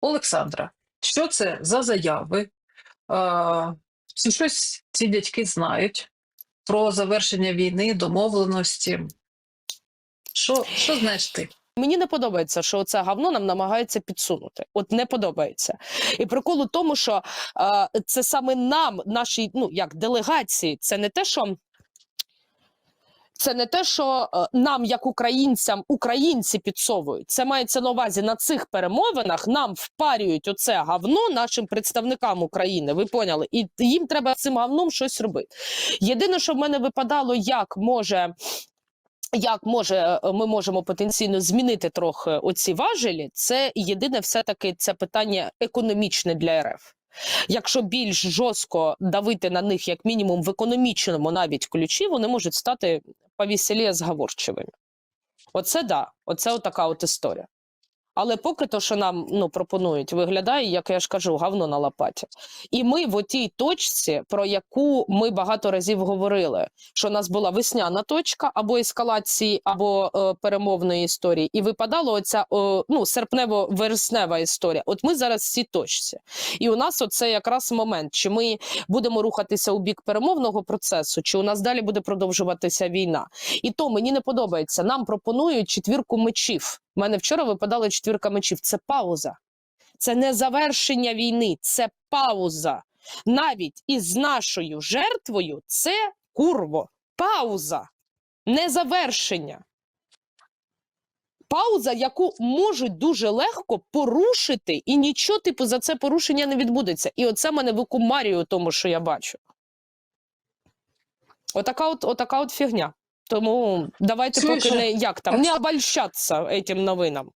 Олександра, що це за заяви? Е, щось ці дядьки знають про завершення війни, домовленості? Що, що знаєш ти? Мені не подобається, що це говно нам намагаються підсунути. От не подобається. І прикол у тому, що е, це саме нам, нашій, ну як делегації, це не те, що. Це не те, що е, нам, як українцям, українці підсовують. Це мається на увазі на цих перемовинах. Нам впарюють оце говно нашим представникам України. Ви поняли? І їм треба цим говном щось робити. Єдине, що в мене випадало, як може як може е, ми можемо потенційно змінити трохи оці важелі, це єдине, все таки це питання економічне для РФ. Якщо більш жорстко давити на них, як мінімум, в економічному навіть ключі, вони можуть стати повеселіє зговорчивими. Оце да, оце отака от історія. Але поки то, що нам ну, пропонують, виглядає, як я ж кажу, говно на лопаті. І ми в отій точці, про яку ми багато разів говорили, що у нас була весняна точка або ескалації, або е, перемовної історії, і випадала оця е, ну, серпнево-вереснева історія. От ми зараз в точці. І у нас оце якраз момент, чи ми будемо рухатися у бік перемовного процесу, чи у нас далі буде продовжуватися війна. І то мені не подобається. Нам пропонують четвірку мечів. У мене вчора випадала четвірка мечів. Це пауза. Це не завершення війни, це пауза. Навіть із нашою жертвою це курво. Пауза, не завершення. Пауза, яку можуть дуже легко порушити, і нічого типу за це порушення не відбудеться. І оце мене викумарює у тому, що я бачу. Отака от, отака от фігня. Тому давайте Слушай, поки не як там не обольщатися этим новинам.